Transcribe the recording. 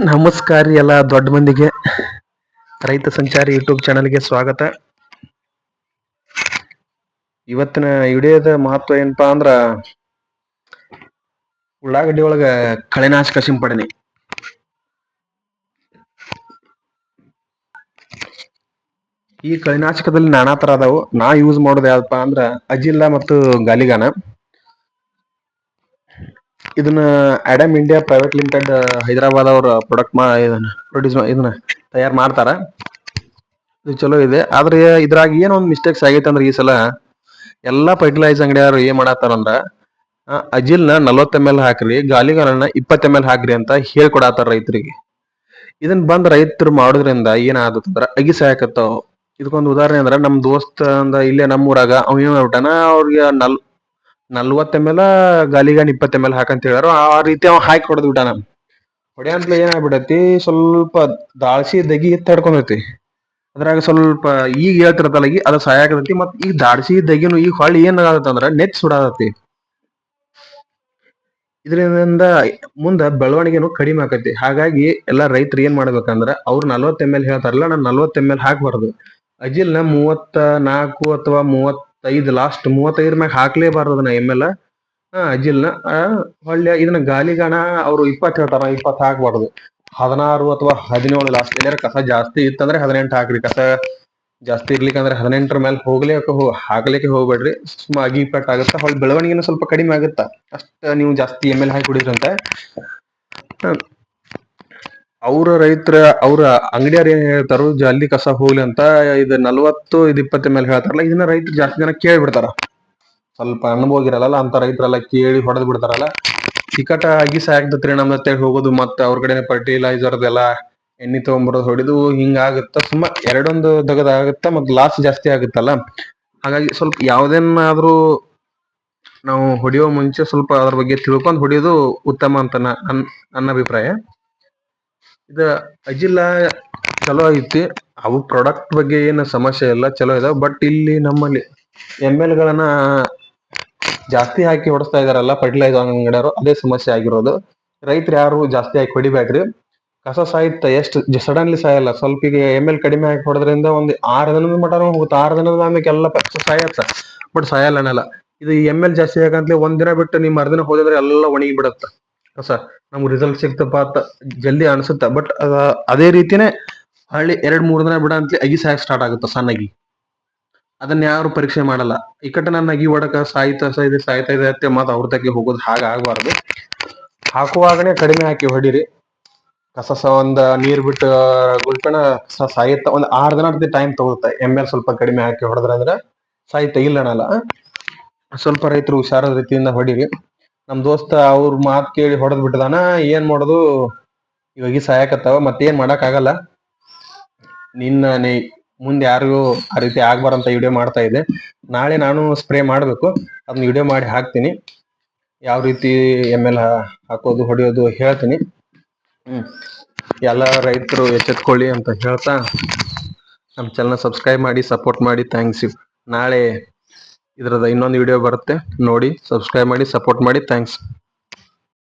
ನಮಸ್ಕಾರ ಎಲ್ಲ ದೊಡ್ಡ ಮಂದಿಗೆ. ರೈತ ಸಂಚಾರಿ ಯೂಟ್ಯೂಬ್ ಚಾನಲ್ಗೆ ಸ್ವಾಗತ. ಇವತ್ತಿನ ವಿಡಿಯೋದ ಮಹತ್ವ ಏನಪ್ಪಾ ಅಂದ್ರ ಉಳ್ಳಾಗಡ್ಡಿ ಒಳಗ ಕಳೆನಾಶಕ ಸಿಂಪಡಣೆ. ಈ ಕಳೆನಾಶಕದಲ್ಲಿ ನಾನಾ ತರ ಅದಾವು. ನಾ ಯೂಸ್ ಮಾಡೋದು ಯಾವ್ದಪ್ಪ ಅಂದ್ರ ಅಜಿಲ್ಲ ಮತ್ತು ಗಾಲಿಗಾನ. ಇದನ್ನ Adam India private limited Hyderabad ಅವ್ರ ಪ್ರಾಡಕ್ಟ್ ಮಾ, ಇದನ್ನ ಪ್ರೊಡ್ಯೂಸ್ ಇದನ್ನ ತಯಾರು ಮಾಡ್ತಾರ. ಇದು ಚಲೋ ಇದೆ. ಆದ್ರೆ ಇದ್ರಾಗ ಏನೋ ಒಂದ್ ಮಿಸ್ಟೇಕ್ಸ್ ಆಗೈತೆ ಅಂದ್ರೆ ಈ ಸಲ ಎಲ್ಲಾ ಫರ್ಟಿಲೈಸ್ ಅಂಗಡಿಯವರು ಏನ್ ಮಾಡತ್ತಾರ ಅಂದ್ರ ಅಜಿಲ್ನ ನಲ್ವತ್ತ ಎಂ ಎಲ್ ಹಾಕ್ರಿ ಗಾಲಿಗಳನ್ನ ಇಪ್ಪತ್ತ ಎಂ ಎಲ್ ಹಾಕ್ರಿ ಅಂತ ಹೇಳ್ಕೊಡತ್ತಾರ ರೈತರಿಗೆ. ಇದನ್ ಬಂದ್ ರೈತರು ಮಾಡೋದ್ರಿಂದ ಏನ್ ಆಗುತ್ತಂದ್ರ ಅಗಿ ಸಾಯಕತ್ತಾವ. ಇದಕ್ಕೊಂದು ಉದಾಹರಣೆ ಅಂದ್ರ ನಮ್ ದೋಸ್ತ ಅಂದ ಇಲ್ಲೇ ನಮ್ಮೂರಾಗ ಅವ್ ಏನ್ ಮಾಡ್ಬಿಟ್ಟಾನ, ಅವ್ರಿಗೆ ನಲ್ ನಲ್ವತ್ ಎಂ ಎಲ್ ಗಾಲಿಗಾನ್ ಇಪ್ಪತ್ ಎಂ ಎಲ್ ಹಾಕಂತ ಹೇಳ್ಯಾರ. ಆ ರೀತಿ ಅವ್ ಹಾಕಿ ಹೊಡೆದ್ ಬಿಟ್ಟಾನ. ಹೊಡೆಯಂತ್ಲೆ ಏನಾಗ್ಬಿಡತಿ ಸ್ವಲ್ಪ ದಾಳ್ಸಿ ದಗಿ ತಡ್ಕೊಂಡೈತಿ ಅದ್ರಾಗ ಸ್ವಲ್ಪ ಈಗ ಹೇಳ್ತಿರತ್ತಲ್ಲ, ಈಗ ಅದ ಸಹಾಯಕತೈತಿ ಮತ್ ಈಗ ದಾಡ್ಸಿ ದಗಿನು ಈಗ ಹೊಳ್ಳಿ ಏನ್ ಆಗತ್ತಂದ್ರ ನೆಚ್ ಸುಡಾದತಿ ಇದರಿಂದ ಮುಂದ ಬೆಳವಣಿಗೆನು ಕಡಿಮೆ ಆಕತಿ. ಹಾಗಾಗಿ ಎಲ್ಲಾ ರೈತರು ಏನ್ ಮಾಡ್ಬೇಕಂದ್ರ, ಅವ್ರು ನಲ್ವತ್ತ ಎಂ ಎಲ್ ಹೇಳ್ತಾರಲ್ಲ, ನಾನು ನಲ್ವತ್ತ ಎಂ ಎಲ್ ಹಾಕ್ಬಾರ್ದು. ಅಜಿಲ್ನ ಮೂವತ್ತ ನಾಲ್ಕು ಅಥವಾ ಮೂವತ್ತೈದು ಲಾಸ್ಟ್ ಮೂವತ್ತೈದರ ಮ್ಯಾಗ ಹಾಕ್ಲೇಬಾರ್ದು ಅದನ್ನ ಎಂ ಎಲ್ ಅಜಿಲ್ನ ಹೊಳ್ಳಿ ಇದನ್ನ ಗಾಲಿಗಾಣ ಅವ್ರು ಇಪ್ಪತ್ತು ಹೇಳ್ತಾರ, ಇಪ್ಪತ್ತು ಹಾಕ್ಬಾರ್ದು. ಹದಿನಾರು ಅಥವಾ ಹದಿನೇಳು ಲಾಸ್ಟ್ ಏನಾರ ಕಸ ಜಾಸ್ತಿ ಇತ್ತಂದ್ರೆ ಹದಿನೆಂಟು ಹಾಕ್ರಿ. ಕಸ ಜಾಸ್ತಿ ಇರ್ಲಿಕ್ಕೆ ಅಂದ್ರೆ ಹದಿನೆಂಟರ ಮೇಲೆ ಹೋಗ್ಲಿಕ್ಕೆ ಹಾಕ್ಲಿಕ್ಕೆ ಹೋಗ್ಬೇಡ್ರಿ. ಸುಮ್ಮ ಅಗಿ ಇಪ್ಪತ್ತು ಆಗುತ್ತೆ? ಹೊಳ್ಳಿ ಬೆಳವಣಿಗೆನು ಸ್ವಲ್ಪ ಕಡಿಮೆ ಆಗುತ್ತಾ? ಅಷ್ಟ ನೀವು ಜಾಸ್ತಿ ಎಂ ಎಲ್ ಹಾಕಿ ಕುಡಿದ್ರಂತೆ. ಅವ್ರ ರೈತರ, ಅವ್ರ ಅಂಗಡಿಯವ್ರ ಏನ್ ಹೇಳ್ತಾರೋ ಜಲ್ದಿ ಕಸ ಹೋಗ್ಲಿ ಅಂತ ಇದು ನಲ್ವತ್ತು, ಇದು ಇಪ್ಪತ್ತ ಮೇಲೆ ಹೇಳ್ತಾರಲ್ಲ, ಇದನ್ನ ರೈತರು ಜಾಸ್ತಿ ಜನ ಕೇಳಿ ಬಿಡ್ತಾರ ಸ್ವಲ್ಪ ಅನುಭವಿರಲ್ಲ ಅಂತ ರೈತರೆಲ್ಲ ಕೇಳಿ ಹೊಡೆದ್ ಬಿಡ್ತಾರಲ್ಲ. ಚಿಕಟ ಆಗಿ ಸಾಕ್ತತ್ರಿ ನಮ್ದತ್ತೆ ಹೋಗೋದು ಮತ್ತೆ ಅವ್ರ ಕಡೆ ಫರ್ಟಿಲೈಸರ್ ಎಲ್ಲ ಎಣ್ಣೆ ತಗೊಂಬರೋದು ಹೊಡಿದು ಹಿಂಗ ಆಗುತ್ತ, ಸುಮ್ಮ ಎರಡೊಂದು ದಗದ ಆಗುತ್ತ ಮತ್ ಲಾಸ್ ಜಾಸ್ತಿ ಆಗುತ್ತಲ್ಲ. ಹಾಗಾಗಿ ಸ್ವಲ್ಪ ಯಾವ್ದೇನಾದ್ರೂ ನಾವು ಹೊಡಿಯೋ ಮುಂಚೆ ಸ್ವಲ್ಪ ಅದ್ರ ಬಗ್ಗೆ ತಿಳ್ಕೊಂಡು ಹೊಡಿಯೋದು ಉತ್ತಮ ಅಂತ ನನ್ ನನ್ನ ಅಭಿಪ್ರಾಯ. ಇದ ಅಜಿಲ್ಲ ಚಲೋ ಐತಿ. ಅವು ಪ್ರಾಡಕ್ಟ್ ಬಗ್ಗೆ ಏನು ಸಮಸ್ಯೆ ಇಲ್ಲ, ಚಲೋ ಇದಾವ. ಬಟ್ ಇಲ್ಲಿ ನಮ್ಮಲ್ಲಿ ಎಂ ಎಲ್ ಗಳನ್ನ ಜಾಸ್ತಿ ಹಾಕಿ ಹೊಡಿಸ್ತಾ ಇದಾರಲ್ಲ ಫರ್ಟಿಲೈಸರ್ ಅಂಗಡಿಯವರು, ಅದೇ ಸಮಸ್ಯೆ ಆಗಿರೋದು. ರೈತರು ಯಾರು ಜಾಸ್ತಿ ಹಾಕಿ ಹೊಡಿಬೇಕ್ರಿ ಕಸ ಸಾಯುತ್ತ ಎಷ್ಟು ಸಡನ್ಲಿ ಸಾಯಲ್ಲ. ಸ್ವಲ್ಪ ಈಗ ಎಂ ಎಲ್ ಕಡಿಮೆ ಹಾಕಿ ಹೊಡೋದ್ರಿಂದ ಒಂದು ಆರು ದಿನದ ಮಟ ಹೋಗುತ್ತೆ. ಆರು ದಿನದ ಆಮೇಲೆ ಎಲ್ಲ ಕಸ ಸಾಯತ್ತ. ಬಟ್ ಸಾಯಲ್ಲ ಅನ್ನಲ್ಲ. ಇದು ಎಂ ಎಲ್ ಜಾಸ್ತಿ ಹಾಕಂತಲೇ ಒಂದ್ ಬಿಟ್ಟು ನಿಮ್ಮ ಮರ್ದಿನ ಹೋದ್ರೆ ಎಲ್ಲ ಒಣಗಿ ಬಿಡತ್ತ ಕಸ. ನಮ್ಗೆ ರಿಸಲ್ಟ್ ಸಿಗ್ತಪ್ಪ ಅಂತ ಜಲ್ದಿ ಅನ್ಸುತ್ತ. ಬಟ್ ಅದೇ ರೀತಿನೇ ಹಳ್ಳಿ ಎರಡ್ ಮೂರ್ ದಿನ ಬಿಡ ಅಂತಲೇ ಅಗಿ ಸಾಯಕ್ ಸ್ಟಾರ್ಟ್ ಆಗುತ್ತೆ ಸಣ್ಣಗಿ. ಅದನ್ನ ಯಾರು ಪರೀಕ್ಷೆ ಮಾಡಲ್ಲ. ಕಡೆ ನನ್ನ ಅಗಿ ಒಡಕ ಸಾಯ್ತಾ, ಸಾಯ್ದೆ, ಸಾಯ್ತಾ ಇದೆ ಅತ್ತೆ ಮತ್ತೆ ಅವ್ರ ತಗ್ಗೆ ಹೋಗೋದು ಹಾಗೆ ಆಗ್ಬಾರ್ದು. ಹಾಕುವಾಗನೇ ಕಡಿಮೆ ಹಾಕಿ ಹೊಡಿರಿ. ಕಸ ಒಂದು ನೀರ್ ಬಿಟ್ಟು ಗುಳ್ಪಣ ಸಾಯುತ್ತ ಒಂದು ಆರು ದಿನ ಟೈಮ್ ತಗೋತ ಎಂ ಎಲ್ ಸ್ವಲ್ಪ ಕಡಿಮೆ ಹಾಕಿ ಹೊಡೆದ್ರ ಅಂದ್ರೆ ಸಾಯ್ತ ಇಲ್ಲ ಸ್ವಲ್ಪ ರೈತರು ಹುಷಾರ ರೀತಿಯಿಂದ ಹೊಡಿರಿ. ನಮ್ ದೋಸ್ತ ಅವ್ರ ಮಾತ್ ಕೇಳಿ ಹೊಡೆದ್ ಬಿಟ್ಟದಾನ ಏನ್ ಮಾಡೋದು? ಇವಾಗ ಸಾಯಕತ್ತಾವ, ಮತ್ತೇನ್ ಮಾಡಕ್ ಆಗಲ್ಲ. ನಿನ್ನ ನೀ, ಮುಂದೆ ಯಾರಿಗೂ ಆ ರೀತಿ ಆಗ್ಬಾರಂತ ವಿಡಿಯೋ ಮಾಡ್ತಾ ಇದೆ ನಾಳೆ ನಾನು ಸ್ಪ್ರೇ ಮಾಡಬೇಕು. ಅದನ್ನ ವಿಡಿಯೋ ಮಾಡಿ ಹಾಕ್ತೀನಿ. ಯಾವ ರೀತಿ ಎಂ ಎಲ್ ಹಾಕೋದು, ಹೊಡಿಯೋದು ಹೇಳ್ತೀನಿ. ಎಲ್ಲ ರೈತರು ಎಚ್ಚೆತ್ಕೊಳ್ಳಿ ಅಂತ ಹೇಳ್ತಾ ನಮ್ಮ ಚಾನಲ್ ಸಬ್ಸ್ಕ್ರೈಬ್ ಮಾಡಿ ಸಪೋರ್ಟ್ ಮಾಡಿ ಥ್ಯಾಂಕ್ಸ್ ಯು ನಾಳೆ ಇದ್ರದ ಇನ್ನೊಂದು ವಿಡಿಯೋ ಬರುತ್ತೆ. ನೋಡಿ ಸಬ್ಸ್ಕ್ರೈಬ್ ಮಾಡಿ ಸಪೋರ್ಟ್ ಮಾಡಿ. ಥ್ಯಾಂಕ್ಸ್